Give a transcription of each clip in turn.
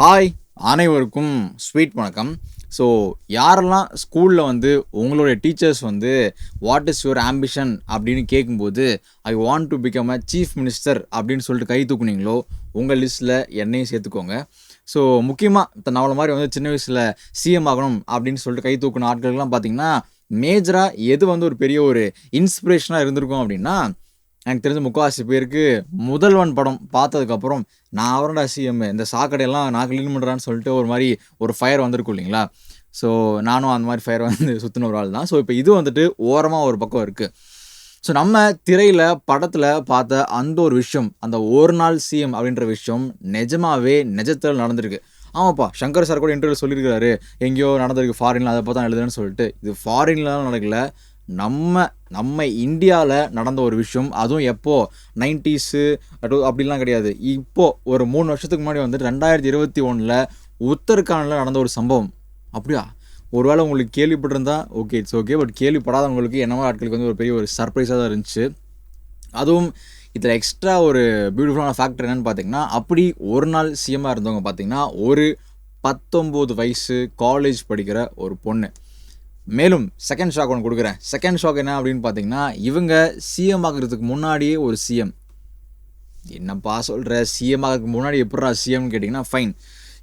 Hi அனைவருக்கும் sweet வணக்கம். So யாரெல்லாம் ஸ்கூலில் வந்து உங்களுடைய டீச்சர்ஸ் வந்து வாட் இஸ் யுவர் ஆம்பிஷன் அப்படின்னு கேட்கும்போது I want to become a chief minister அப்படின்னு சொல்லிட்டு கை தூக்குனீங்களோ உங்கள் லிஸ்ட்டில் என்னையும் சேர்த்துக்கோங்க. ஸோ முக்கியமாக நம்மள மாதிரி வந்து சின்ன வயசில் சிஎம் ஆகணும் அப்படின்னு சொல்லிட்டு கை தூக்குன ஆட்களுக்கெல்லாம் பார்த்தீங்கன்னா மேஜராக எது வந்து ஒரு பெரிய ஒரு இன்ஸ்பிரேஷனாக இருந்திருக்கும் அப்படின்னா எனக்கு தெரிஞ்ச முக்கால்வாசி பேருக்கு முதல்வன் படம் பார்த்ததுக்கப்புறம் நான் அவரோட சிஎம் இந்த சாக்கடையெல்லாம் நான் க்ளீன் பண்ணுறான்னு சொல்லிட்டு ஒரு மாதிரி ஒரு ஃபயர் வந்திருக்கும் இல்லைங்களா? ஸோ நானும் அந்த மாதிரி ஃபயர் வந்து சுற்றின ஒரு ஆள் தான். ஸோ இப்போ இது வந்துட்டு ஓரமாக ஒரு பக்கம் இருக்குது ஸோ நம்ம திரையில் படத்தில் பார்த்த அந்த ஒரு விஷயம் அந்த ஒரு நாள் சிஎம் அப்படின்ற விஷயம் நிஜமாவே நிஜத்தில் நடந்திருக்கு. ஆமாப்பா சங்கர் சார் கூட இன்டர்வியூ சொல்லியிருக்காரு எங்கேயோ நடந்திருக்கு ஃபாரினில் அதை பார்த்தா எழுதுன்னு சொல்லிட்டு. இது ஃபாரின்லாம் நடக்கல. நம்ம நம்ம இந்தியாவில் நடந்த ஒரு விஷயம் அதுவும் எப்போது நைன்டிஸு அப்படிலாம் கிடையாது. இப்போது ஒரு மூணு வருஷத்துக்கு முன்னாடி வந்துட்டு ரெண்டாயிரத்தி இருபத்தி ஒன்றில் உத்தரகாண்டில் நடந்த ஒரு சம்பவம். அப்படியா? ஒருவேளை உங்களுக்கு கேள்விப்பட்டிருந்தா ஓகே இட்ஸ் ஓகே பட் கேள்விப்படாதவங்களுக்கு என்னவோ ஆட்களுக்கு வந்து ஒரு பெரிய ஒரு சர்ப்ரைஸாக தான் இருந்துச்சு. அதுவும் இதில் எக்ஸ்ட்ரா ஒரு பியூட்டிஃபுல்லான ஃபேக்டர் என்னென்னு பார்த்தீங்கன்னா அப்படி ஒரு நாள் சிஎம்மாக இருந்தவங்க பார்த்தீங்கன்னா ஒரு பத்தொம்போது வயசு காலேஜ் படிக்கிற ஒரு பொண்ணு. மேலும் செகண்ட் ஷாக் ஒன்று கொடுக்குறேன். செகண்ட் ஷாக் என்ன அப்படின்னு பார்த்தீங்கன்னா இவங்க சிஎம் ஆகிறதுக்கு முன்னாடியே ஒரு சிஎம் என்னப்பா சொல்கிற சிஎம் ஆகிறதுக்கு முன்னாடி எப்படா சிஎம்னு கேட்டிங்கன்னா ஃபைன்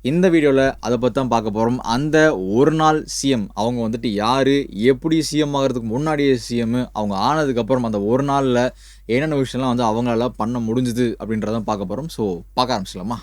இந்த வீடியோவில் அதை பற்றி தான் பார்க்க போகிறோம் அந்த ஒரு நாள் சிஎம் அவங்க வந்துட்டு யார்? எப்படி சிஎம் ஆகிறதுக்கு முன்னாடியே சிஎம் அவங்க ஆனதுக்கப்புறம் அந்த ஒரு நாளில் என்னென்ன விஷயம்லாம் வந்து அவங்களால பண்ண முடிஞ்சுது அப்படின்றதான் பார்க்க போகிறோம் ஸோ பார்க்க ஆரம்பிச்சிடலாமா?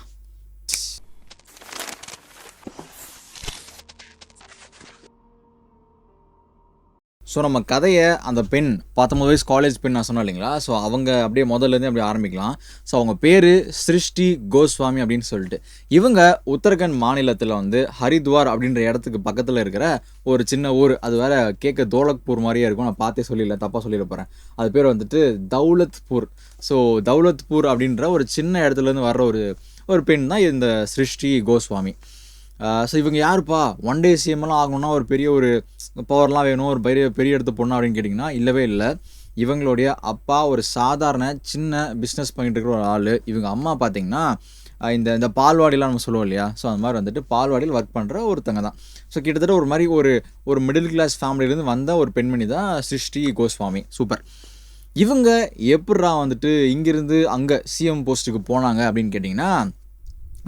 ஸோ நம்ம கதையை அந்த பெண் பத்தொம்பது வயசு காலேஜ் பெண் நான் சொன்னேன் இல்லைங்களா? ஸோ அவங்க அப்படியே முதல்லேருந்து அப்படியே ஆரம்பிக்கலாம். ஸோ அவங்க பேர் சிருஷ்டி கோஸ்வாமி அப்படின்னு சொல்லிட்டு. இவங்க உத்தரகண்ட் மாநிலத்தில் வந்து ஹரித்வார் அப்படின்ற இடத்துக்கு பக்கத்தில் இருக்கிற ஒரு சின்ன ஊர். அது வேற கேட்க தோலக்பூர் மாதிரியே இருக்கும். நான் பார்த்தே சொல்லிடல தப்பாக சொல்லிட போகிறேன் அது பேர் வந்துட்டு தௌலத்பூர். ஸோ தௌலத்பூர் அப்படின்ற ஒரு சின்ன இடத்துலேருந்து வர்ற ஒரு ஒரு பெண் தான் இந்த சிருஷ்டி கோஸ்வாமி. ஸோ இவங்க யாருப்பா? ஒன் டே சிஎம்லாம் ஆகணும்னா ஒரு பெரிய ஒரு பவர்லாம் வேணும் ஒரு பெரிய பெரிய இடத்து பொண்ணு அப்படின்னு கேட்டிங்கன்னா இல்லவே இல்லை. இவங்களுடைய அப்பா ஒரு சாதாரண சின்ன பிஸ்னஸ் பண்ணிட்டு இருக்கிற ஒரு ஆள். இவங்க அம்மா பார்த்தீங்கன்னா இந்த இந்த பால்வாடிலாம் நம்ம சொல்லுவோம் இல்லையா? ஸோ அந்த மாதிரி வந்துட்டு பால்வாடியில் ஒர்க் பண்ணுற ஒருத்தங்க தான். ஸோ கிட்டத்தட்ட ஒரு மாதிரி ஒரு ஒரு மிடில் கிளாஸ் ஃபேமிலியிலேருந்து வந்த ஒரு பெண்மணி தான் சிருஷ்டி கோஸ்வாமி. சூப்பர் இவங்க எப்படா வந்துட்டு இங்கேருந்து அங்கே சிஎம் போஸ்ட்டுக்கு போனாங்க அப்படின்னு கேட்டிங்கன்னா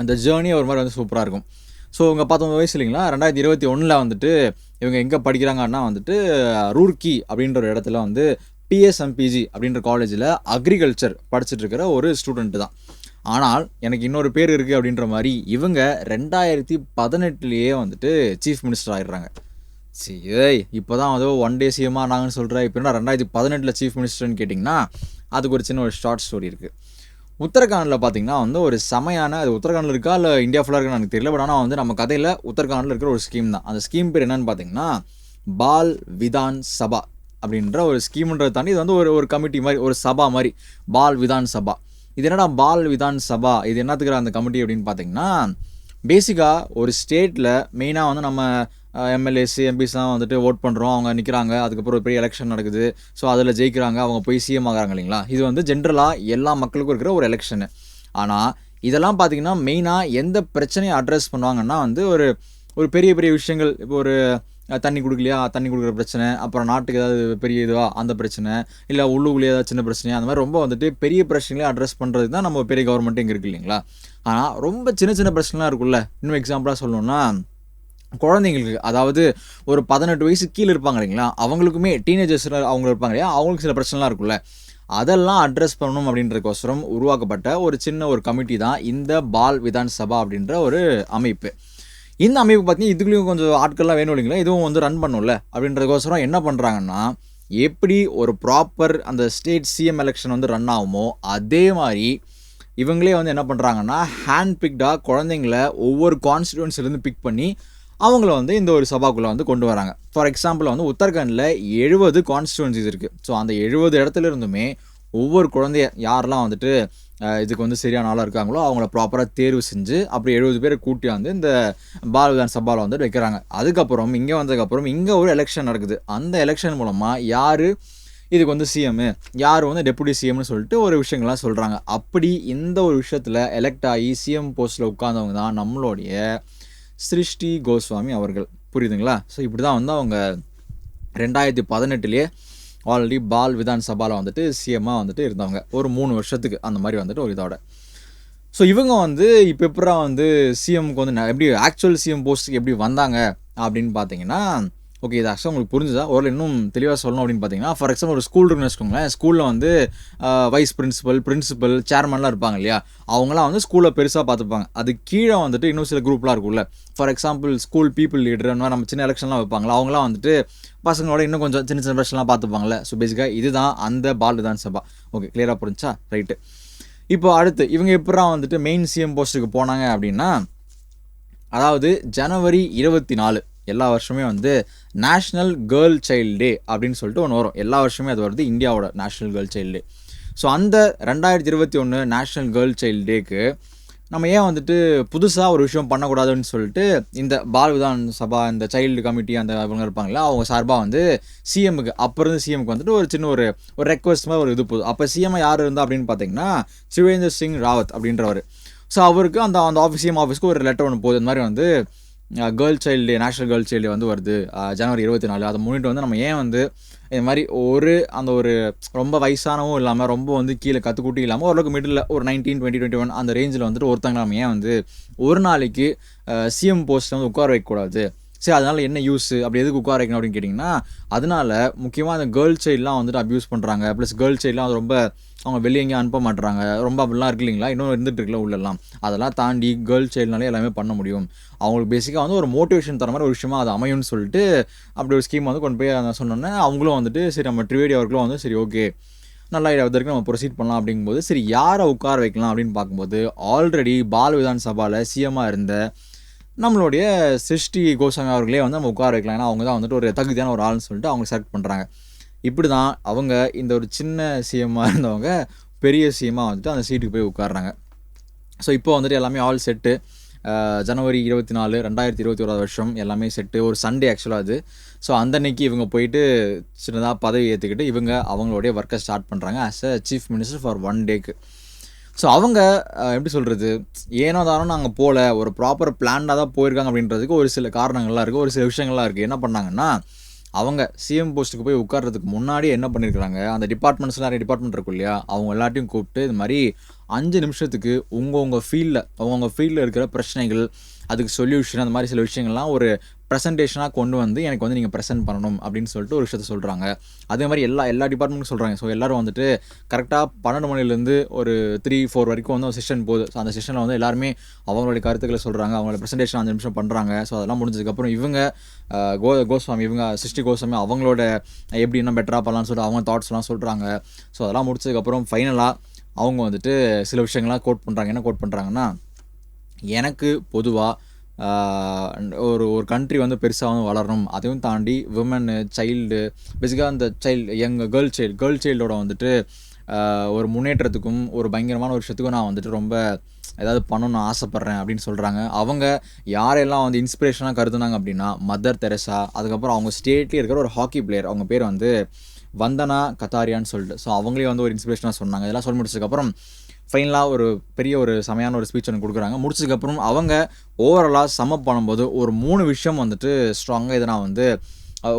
அந்த ஜேர்னி ஒரு மாதிரி வந்து சூப்பராக இருக்கும். ஸோ இவங்க பத்தொம்பது வயசு இல்லைங்களா? ரெண்டாயிரத்தி இருபத்தி ஒன்றில் வந்துட்டு இவங்க எங்கே படிக்கிறாங்கன்னா வந்துட்டு ரூர்க்கி அப்படின்ற ஒரு இடத்துல வந்து பிஎஸ்எம்பிஜி அப்படின்ற காலேஜில் அக்ரிகல்ச்சர் படிச்சுட்டு இருக்கிற ஒரு ஸ்டூடெண்ட்டு தான். ஆனால் எனக்கு இன்னொரு பேர் இருக்குது அப்படின்ற மாதிரி இவங்க ரெண்டாயிரத்தி பதினெட்டுலேயே வந்துட்டு சீஃப் மினிஸ்டர் ஆகிடுறாங்க சரி இப்போ தான் வந்து ஒன் டே சிஎம் நாங்கன்னு சொல்கிறேன் இப்போ என்ன ரெண்டாயிரத்தி பதினெட்டில் சீஃப் மினிஸ்டர்னு கேட்டிங்கன்னா அதுக்கு ஒரு சின்ன ஒரு ஷார்ட் ஸ்டோரி இருக்குது உத்தரகாண்டில் பார்த்தீங்கன்னா வந்து ஒரு செமையான அது உத்தரகாண்டில் இருக்கா இல்லை இந்தியா ஃபுல்லாக இருக்குன்னு எனக்கு தெரியல பட் ஆனால் வந்து நம்ம கதையில் உத்தரகாண்டில் இருக்கிற ஒரு ஸ்கீம் தான். அந்த ஸ்கீம் பேர் என்னன்னு பார்த்தீங்கன்னா பால் விதான் சபா அப்படின்ற ஒரு ஸ்கீம்ன்றதை தாண்டி இது வந்து ஒரு ஒரு கமிட்டி மாதிரி ஒரு சபா மாதிரி பால் விதான் சபா. இது என்னடா பால் விதான் சபா? இது என்னத்துக்குற அந்த கமிட்டி அப்படின்னு பார்த்தீங்கன்னா பேசிக்காக ஒரு ஸ்டேட்டில் மெயினாக வந்து நம்ம எம்எல்ஏஸ் எம்பிஸ்லாம் வந்துட்டு ஓட் பண்ணுறோம் அவங்க நிற்கிறாங்க அதுக்கப்புறம் ஒரு பெரிய எலெக்ஷன் நடக்குது. ஸோ அதில் ஜெயிக்கிறாங்க. அவங்க போய் சிஎம் ஆகிறாங்க இல்லைங்களா? இது வந்து ஜென்ரலாக எல்லா மக்களுக்கும் இருக்கிற ஒரு எலெக்ஷனு ஆனால் இதெல்லாம் பார்த்தீங்கன்னா மெயினாக எந்த பிரச்சனையை அட்ரஸ் பண்ணுவாங்கன்னா வந்து ஒரு ஒரு பெரிய பெரிய விஷயங்கள். இப்போ ஒரு தண்ணி கொடுக்கலையா? தண்ணி கொடுக்குற பிரச்சனை. அப்புறம் நாட்டுக்கு ஏதாவது பெரிய இதுவா? அந்த பிரச்சனை. இல்லை உள்ளுக்குள்ளே ஏதாவது சின்ன பிரச்சனையா அந்த மாதிரி ரொம்ப வந்துட்டு பெரிய பிரச்சனைகளை அட்ரஸ் பண்ணுறது தான் நம்ம பெரிய கவர்மெண்ட் இங்கே இருக்குது இல்லைங்களா? ஆனால் ரொம்ப சின்ன சின்ன பிரச்சனைலாம் இருக்குல்ல இன்னும் எக்ஸாம்பிளாக சொல்லணும்னா குழந்தைங்களுக்கு அதாவது ஒரு பதினெட்டு வயசு கீழே இருப்பாங்க இல்லைங்களா? அவங்களுக்குமே டீனேஜர்ஸ் அவங்க இருப்பாங்க இல்லையா? அவங்களுக்கு சில பிரச்சனைலாம் இருக்குல்ல அதெல்லாம் அட்ரஸ் பண்ணணும் அப்படின்றதுக்கோசரம் உருவாக்கப்பட்ட ஒரு சின்ன ஒரு கமிட்டி தான் இந்த பால் விதான் சபா அப்படின்ற ஒரு அமைப்பு. இந்த அமைப்பு பார்த்தீங்கன்னா இதுக்குள்ளேயும் கொஞ்சம் ஆட்கள்லாம் வேணும் இல்லைங்களா? இதுவும் வந்து ரன் பண்ணும்ல. அப்படின்றதுக்கோசரம் என்ன பண்ணுறாங்கன்னா எப்படி ஒரு ப்ராப்பர் அந்த ஸ்டேட் சிஎம் எலெக்ஷன் வந்து ரன் ஆகுமோ அதே மாதிரி இவங்களே வந்து என்ன பண்ணுறாங்கன்னா ஹேண்ட் பிக்டாக குழந்தைங்கள ஒவ்வொரு கான்ஸ்டியூன்ஸ்லேருந்து பிக் பண்ணி அவங்கள வந்து இந்த ஒரு சபாக்குள்ளே வந்து கொண்டு வராங்க. ஃபார் எக்ஸாம்பிள் வந்து உத்தரகண்டில் எழுபது கான்ஸ்டிடுவன்சிஸ் இருக்குது ஸோ அந்த எழுபது இடத்துல இருந்துமே ஒவ்வொரு குழந்தைய யாரெல்லாம் வந்துட்டு இதுக்கு வந்து சரியான ஆளாக இருக்காங்களோ அவங்கள ப்ராப்பராக தேர்வு செஞ்சு அப்படி எழுபது பேரை கூட்டி வந்து இந்த பால் விதான் சபாவில் வந்துட்டு வைக்கிறாங்க. அதுக்கப்புறம் இங்கே வந்ததுக்கப்புறம் இங்கே ஒரு எலெக்ஷன் நடக்குது. அந்த எலெக்ஷன் மூலமாக யார் இதுக்கு வந்து சிஎம் யார் வந்து டெப்புட்டி சிஎம்னு சொல்லிட்டு ஒரு விஷயங்கள்லாம் சொல்கிறாங்க அப்படி இந்த ஒரு விஷயத்தில் எலெக்ட் ஆகி சிஎம் போஸ்ட்டில் உட்காந்தவங்க தான் நம்மளுடைய சிருஷ்டி கோஸ்வாமி அவர்கள். புரியுதுங்களா? ஸோ இப்படி தான் வந்து அவங்க ரெண்டாயிரத்தி பதினெட்டுலேயே ஆல்ரெடி பால் விதான் சபாவில் வந்துட்டு சிஎம்மாக வந்துட்டு இருந்தவங்க ஒரு மூணு வருஷத்துக்கு அந்த மாதிரி வந்துட்டு ஒரு இதோட. ஸோ இவங்க வந்து இப்போ எப்படா வந்து சிஎம்க்கு வந்து ந- எப்படி ஆக்சுவல் சிஎம் போஸ்ட்டுக்கு எப்படி வந்தாங்க அப்படின்னு பார்த்தீங்கன்னா ஓகே இது ஆக்சுவலாக உங்களுக்கு புரிஞ்சுதா? ஒரு இன்னும் தெளிவாக சொல்லணும் அப்படின்னு பார்த்தீங்கன்னா ஃபார் எக்ஸாம்பிள் ஒரு ஸ்கூல் இருக்குன்னு வச்சுக்கோங்களேன் ஸ்கூலில் வந்து வைஸ் பிரின்சிபல் பிரின்சிபல் சேர்மன்லாம் இருப்பாங்க இல்லையா? அவங்களாம் வந்து ஸ்கூலில் பெருசாக பார்த்துப்பாங்க. அது கீழே வந்துட்டு இன்னும் சில குரூப்லாம் இருக்கும்ல. For example school people leader நம்ம சின்ன எலெக்ஷன்லாம் வைப்பாங்களா அவங்களாம் வந்துட்டு பசங்களோட இன்னும் கொஞ்சம் சின்ன சின்ன பிரச்சனைலாம் பார்த்துப்பாங்கல்ல. ஸோ பேசிக்காக இதுதான் அந்த பால் தான் சபா. ஓகே கிளியராக புரிஞ்சா ரைட்டு இப்போ அடுத்து இவங்க எப்படா வந்துட்டு மெயின் சிஎம் போஸ்ட்டுக்கு போனாங்க அப்படின்னா அதாவது ஜனவரி இருபத்தி நாலு. எல்லா வருஷமே வந்து நேஷ்னல் கேர்ள் சைல்டு டே அப்படின்னு சொல்லிட்டு ஒன்று வரும். எல்லா வருஷமே அது வருது இந்தியாவோட national girl child day so அந்த ரெண்டாயிரத்தி இருபத்தி ஒன்று நேஷ்னல் கேர்ள் சைல்டு டேக்கு நம்ம ஏன் வந்துட்டு புதுசாக ஒரு விஷயம் பண்ணக்கூடாதுன்னு சொல்லிட்டு இந்த பால் விதான் சபா இந்த சைல்டு கமிட்டி அந்த இவங்க இருப்பாங்களா அவங்க சார்பாக வந்து சிஎம்முக்கு அப்போ இருந்து சிஎம்க்கு வந்துட்டு ஒரு சின்ன ஒரு ஒரு ரெக்வஸ்ட் மாதிரி ஒரு இது போகுது. அப்போ சிஎம் யார் இருந்தா அப்படின்னு பார்த்தீங்கன்னா சிவேந்தர் சிங் ராவத் அப்படின்றவர். ஸோ அவருக்கு அந்த அந்த ஆஃபீஸ் சிஎம் ஆஃபீஸ்க்கு ஒரு லெட்டர் ஒன்று போகுது. இந்த மாதிரி வந்து girl child day national girl child வந்து வருது. ஜனவரி இருபத்தி நாலு அதை முன்னிட்டு வந்து நம்ம ஏன் வந்து இது மாதிரி ஒரு அந்த ஒரு ரொம்ப வயசானவும் இல்லாமல் ரொம்ப வந்து கீழே கற்றுக்குட்டி இல்லாமல் ஓரளவுக்கு மிடில் ஒரு நைன்டீன் டுவெண்ட்டி டுவெண்ட்டி ஒன் அந்த ரேஞ்சில் வந்துட்டு ஒருத்தங்க நம்ம ஏன் வந்து ஒரு நாளைக்கு சிஎம் போஸ்ட்டில் வந்து உட்கார வைக்கக்கூடாது. சரி அதனால் என்ன யூஸ் அப்படி எதுக்கு உட்கார வைக்கணும் அப்படின்னு கேட்டிங்கன்னா அதனால முக்கியமாக அந்த கேர்ள் சைல்ட்லாம் வந்துட்டு அப்யூஸ் பண்ணுறாங்க ப்ளஸ் கேர்ள் சைல்ட்லாம் அது ரொம்ப அவங்க வெளியே எங்கேயும் அனுப்ப மாட்டுறாங்க ரொம்ப அப்படிலாம் இருக்கு இல்லைங்களா? இன்னும் இருந்துட்டு இருக்குல்ல உள்ளெல்லாம் அதெல்லாம் தாண்டி கேர்ள் சைல்டுனாலே எல்லாமே பண்ண முடியும். அவங்களுக்கு பேசிக்காக வந்து ஒரு மோட்டிவேஷன் தர மாதிரி ஒரு விஷயமா அது அமையும்னு சொல்லிட்டு அப்படி ஒரு ஸ்கீம் வந்து கொண்டு போய் அதை சொன்னோன்னே அவங்களும் வந்துட்டு சரி நம்ம ட்ரிவேடி அவர்களும் வந்து சரி ஓகே நல்லா இதற்கு நம்ம ப்ரொசீட் பண்ணலாம் அப்படிங்கும்போது சரி யாரை உட்கார வைக்கலாம் அப்படின்னு பார்க்கும்போது ஆல்ரெடி பால் விதான் சபாவில் சிஎம்மாக இருந்த நம்மளுடைய சிருஷ்டி கோசாமி அவர்களே வந்து நம்ம உட்கார வைக்கலாம். ஏன்னா அவங்க தான் வந்துட்டு ஒரு தகுதியான ஒரு ஆள்னு சொல்லிட்டு அவங்க செலக்ட் பண்ணுறாங்க இப்படி தான் அவங்க இந்த ஒரு சின்ன சிஎம்மாக இருந்தவங்க பெரிய சிஎம்மாக வந்துட்டு அந்த சீட்டுக்கு போய் உட்காடுறாங்க ஸோ இப்போ வந்துட்டு எல்லாமே ஆல் செட்டு ஜனவரி இருபத்தி நாலு ரெண்டாயிரத்தி இருபத்தி ஓராது வருஷம் எல்லாமே செட்டு ஒரு சண்டே ஆக்சுவலாக அது. ஸோ அந்த அன்னைக்கு இவங்க போயிட்டு சின்னதாக பதவி ஏற்றுக்கிட்டு இவங்க அவங்களுடைய ஒர்க்கை ஸ்டார்ட் பண்ணுறாங்க as a chief minister for one take so அவங்க எப்படி சொல்கிறது ஏனோ தானோ நாங்கள் போகல ஒரு ப்ராப்பர் பிளான்டாக தான் போயிருக்காங்க அப்படின்றதுக்கு ஒரு சில காரணங்கள்லாம் இருக்குது ஒரு சில விஷயங்கள்லாம் இருக்குது என்ன பண்ணாங்கன்னா அவங்க சிஎம் போஸ்ட்டுக்கு போய் உட்கார்றதுக்கு முன்னாடி என்ன பண்ணியிருக்காங்க அந்த டிபார்ட்மெண்ட்ஸ்லாம் நிறைய டிபார்ட்மெண்ட் இருக்கும் இல்லையா? அவங்க எல்லாத்தையும் கூப்பிட்டு இது மாதிரி அஞ்சு நிமிஷத்துக்கு உங்கள் உங்கள் ஃபீல்டில் அவங்கவுங்க ஃபீல்டில் இருக்கிற பிரச்சனைகள் அதுக்கு சொல்யூஷன் அந்த மாதிரி சில விஷயங்கள்லாம் ஒரு ப்ரெசன்டேஷனாக கொண்டு வந்து எனக்கு வந்து நீங்கள் ப்ரெசென்ட் பண்ணணும் அப்படின்னு சொல்லிட்டு ஒரு விஷயத்த சொல்கிறாங்க அதே மாதிரி எல்லா எல்லா டிபார்ட்மெண்ட்டும் சொல்கிறாங்க ஸோ எல்லோரும் வந்துட்டு கரெக்டாக பன்னெண்டு மணிலேருந்து ஒரு த்ரீ ஃபோர் வரைக்கும் வந்து ஒரு செஷன் போகுது ஸோ அந்த செஷனில் வந்து எல்லாருமே அவங்களுடைய கருத்துக்களை சொல்கிறாங்க அவங்களோட ப்ரெசன்டேஷன் அஞ்சு நிமிஷம் பண்ணுறாங்க ஸோ அதெல்லாம் முடிஞ்சதுக்கப்புறம் இவங்க கோ கோஸ்வாமி இவங்க சிருஷ்டி கோஸ்வாமி அவங்களோட எப்படி இன்னும் பெட்டராக பண்ணலாம்னு சொல்லிட்டு அவங்க தாட்ஸ்லாம் சொல்கிறாங்க ஸோ அதெல்லாம் முடிச்சதுக்கப்புறம் ஃபைனலாக அவங்க வந்துட்டு சில விஷயங்கள்லாம் கோட் பண்ணுறாங்க என்ன கோட் பண்ணுறாங்கன்னா எனக்கு பொதுவாக ஒரு ஒரு கண்ட்ரி வந்து பெருசாக வந்து வளரணும் அதையும் தாண்டி விமனு சைல்டு பேசிக்காக அந்த child young girl child girl சைல்டோட வந்துட்டு ஒரு முன்னேற்றத்துக்கும் ஒரு பயங்கரமான ஒரு விஷயத்துக்கும் நான் வந்துட்டு ரொம்ப ஏதாவது பண்ணணும்னு ஆசைப்பட்றேன் அப்படின்னு சொல்கிறாங்க அவங்க யாரெல்லாம் வந்து இன்ஸ்பிரேஷனாக கருதுனாங்க அப்படின்னா மதர் தெரசா அதுக்கப்புறம் அவங்க ஸ்டேட்லேயே இருக்கிற ஒரு ஹாக்கி பிளேயர் அவங்க பேர் வந்து வந்தனா கத்தாரியான்னு சொல்லிட்டு ஸோ அவங்களே வந்து ஒரு இன்ஸ்பிரேஷனாக சொன்னாங்க. இதெல்லாம் சொல்லி முடிச்சதுக்கப்புறம் ஃபைனலாக ஒரு பெரிய ஒரு செமையான ஒரு ஸ்பீச் ஒன்று கொடுக்குறாங்க. முடிச்சதுக்கப்புறம் அவங்க ஓவராலாக சம்மப் பண்ணும்போது ஒரு மூணு விஷயம் வந்துட்டு ஸ்ட்ராங்காக இதை நான் வந்து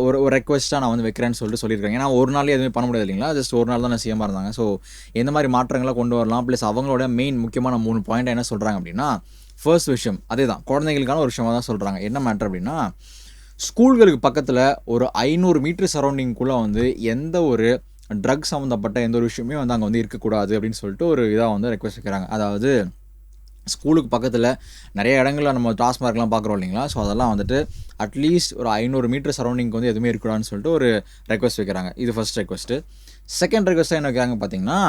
ஒரு ஒரு ரெக்வஸ்ட்டாக நான் வந்து வைக்கிறேன்னு சொல்லிட்டு சொல்லியிருக்காங்க. ஏன்னா ஒரு நாளே எதுவுமே பண்ண முடியாது இல்லைங்களா? ஜஸ்ட் ஒரு நாள் தான் நான் சிஎம்மாக இருந்தாங்க. ஸோ எந்த மாதிரி மாற்றங்களை கொண்டு வரலாம்? ப்ளஸ் அவங்களோட மெயின் முக்கியமான மூணு பாயிண்ட் என்ன சொல்கிறாங்க அப்படின்னா ஃபர்ஸ்ட் விஷயம் அதே தான் குழந்தைங்களுக்கான ஒரு விஷயமாக தான் சொல்கிறாங்க என்ன மேட்ரு அப்படின்னா ஸ்கூல்களுக்கு பக்கத்தில் ஒரு ஐநூறு மீட்ரு சரௌண்டிங்குள்ளே வந்து எந்த ஒரு ட்ரக் சம்மந்தப்பட்ட எந்த ஒரு விஷயமே வந்து அங்கே வந்து இருக்கக்கூடாது அப்படின்னு சொல்லிட்டு ஒரு இதாக வந்து ரெக்வஸ்ட் வைக்கிறாங்க. அதாவது ஸ்கூலுக்கு பக்கத்தில் நிறைய இடங்களில் நம்ம டாஸ்மார்க்லாம் பார்க்குறோம் இல்லைங்களா? ஸோ அதெல்லாம் வந்துட்டு அட்லீஸ்ட் ஒரு ஐநூறு மீட்டர் சரௌண்டிங்க்கு வந்து எதுவுமே இருக்கக்கூடாதுன்னு சொல்லிட்டு ஒரு ரெக்வஸ்ட் வைக்கிறாங்க. இது ஃபஸ்ட் ரெக்வஸ்ட்டு செகண்ட் ரெக்வஸ்ட்டாக என்ன வைக்கிறாங்க பார்த்தீங்கன்னா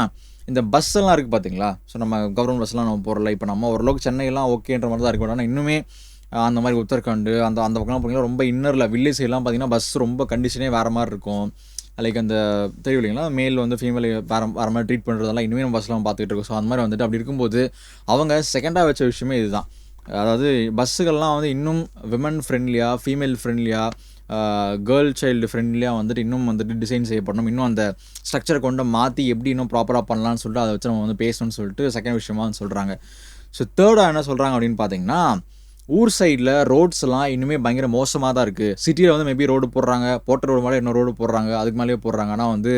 இந்த பஸ் எல்லாம் இருக்குது பார்த்தீங்களா? ஸோ நம்ம கவர்மெண்ட் பஸ்லாம் நம்ம போகிறல இப்போ நம்ம ஓரளவுக்கு சென்னையெல்லாம் ஓகேன்ற மாதிரி தான் இருக்கும் ஆனால் இன்னுமே அந்த மாதிரி உத்தரகாண்டு அந்த அந்த பக்கம்லாம் பார்த்தீங்கன்னா ரொம்ப இன்னரில் வில்லேஜ் சைட்லாம் பார்த்தீங்கன்னா பஸ் ரொம்ப கண்டிஷனே வேறு மாதிரி இருக்கும். லைக் அந்த தெரியும் இல்லைங்களா? மேல் வந்து ஃபீமேல் வேறு வேறு மாதிரி ட்ரீட் பண்ணுறதெல்லாம் இனிமேல் நம்ம பஸ்ஸில் பார்த்துக்கிட்டு இருக்கோம். ஸோ அந்த மாதிரி வந்துட்டு அப்படி இருக்கும்போது அவங்க செகண்டாக வச்ச விஷயமே இதுதான். அதாவது பஸ்ஸுகள்லாம் வந்து இன்னும் விமன் ஃப்ரெண்ட்லியாக ஃபீமேல் ஃப்ரெண்ட்லியாக கேர்ள் சைல்டு ஃப்ரெண்ட்லியாக வந்துட்டு இன்னும் வந்துட்டு டிசைன் செய்யப்படணும். இன்னும் அந்த ஸ்ட்ரக்சரை கொண்டு மாற்றி எப்படி இன்னும் ப்ராப்பராக பண்ணலாம்னு சொல்லிட்டு அதை வச்சு நம்ம வந்து பேசணும்னு சொல்லிட்டு செகண்ட் விஷயமா சொல்கிறாங்க ஸோ தேர்டாக என்ன சொல்கிறாங்க அப்படின்னு பார்த்தீங்கன்னா ஊர் சைடில் ரோட்ஸ்லாம் இன்னுமே பயங்கர மோசமாக தான் இருக்குது சிட்டியில் வந்து மேபி ரோடு போடுறாங்க போட்ட ரோடு மேலே இன்னும் ரோடு போடுறாங்க அதுக்கு மேலேயே போடுறாங்க. ஆனால் வந்து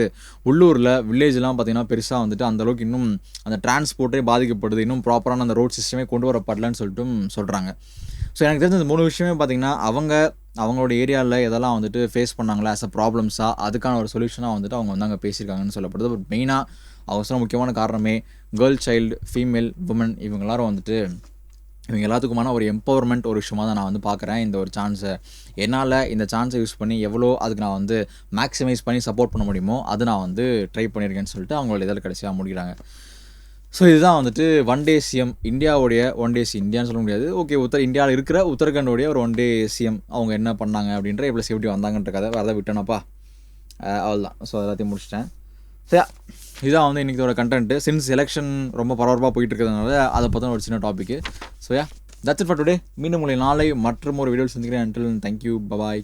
உள்ளூரில் வில்லேஜ்லாம் பார்த்திங்கன்னா பெருசாக வந்துட்டு அந்த அளவுக்கு இன்னும் அந்த டிரான்ஸ்போர்ட்டே பாதிக்கப்படுது. இன்னும் ப்ராப்பரான அந்த ரோட் சிஸ்டமே கொண்டு வரப்படலன்னு சொல்லிட்டும் சொல்கிறாங்க ஸோ எனக்கு தெரிஞ்ச இந்த மூணு விஷயமே பார்த்தீங்கன்னா அவங்க அவங்களோட ஏரியாவில் எதெல்லாம் வந்துட்டு ஃபேஸ் பண்ணாங்களா ஆஸ் அ ப்ராப்ளம்ஸாக அதுக்கான ஒரு சொல்யூஷனாக வந்துட்டு அவங்க வந்து அங்கே பேசியிருக்காங்கன்னு சொல்லப்படுது. பட் மெயினாக அவசரம் முக்கியமான காரணமே கேர்ள் சைல்டு ஃபீமேல் உமன் இவங்க எல்லாரும் வந்துட்டு இவங்க எல்லாத்துக்குமான ஒரு எம்பவர்மெண்ட் ஒரு விஷயமாக தான் நான் வந்து பார்க்குறேன். இந்த ஒரு சான்ஸை என்னால் இந்த சான்ஸை யூஸ் பண்ணி எவ்வளோ அதுக்கு நான் வந்து மேக்ஸிமைஸ் பண்ணி சப்போர்ட் பண்ண முடியுமோ அது நான் வந்து ட்ரை பண்ணியிருக்கேன்னு சொல்லிட்டு அவங்களோட இதில் கடைசியாக முடிக்கிறாங்க. ஸோ இதுதான் வந்துட்டு ஒன் டே சிஎம் இந்தியாவுடைய ஒன் டே சி இந்தியான்னு சொல்ல முடியாது. ஓகே உத்தர இந்தியாவில் இருக்கிற உத்தரகண்டோடைய ஒரு ஒன் டே சிஎம் அவங்க என்ன பண்ணாங்க அப்படின்ற எவ்வளோ சேஃப்டி வந்தாங்கன்ற கதை வரதை விட்டேனப்பா. அவ்வளோதான் ஸோ எல்லாத்தையும் முடிச்சிட்டேன். சரியா இதுதான் வந்து இன்றைக்கி கண்டென்ட்டு சின்ஸ் எலெக்ஷன் ரொம்ப பரபரப்பாக போயிட்டு இருக்கிறதுனால அதை பற்றின ஒரு சின்ன topic so yeah that's it for today மீண்டும் உங்களை நாளை மற்றும் ஒரு வீடியோ சந்திக்கிறேன். Until thank you bye bye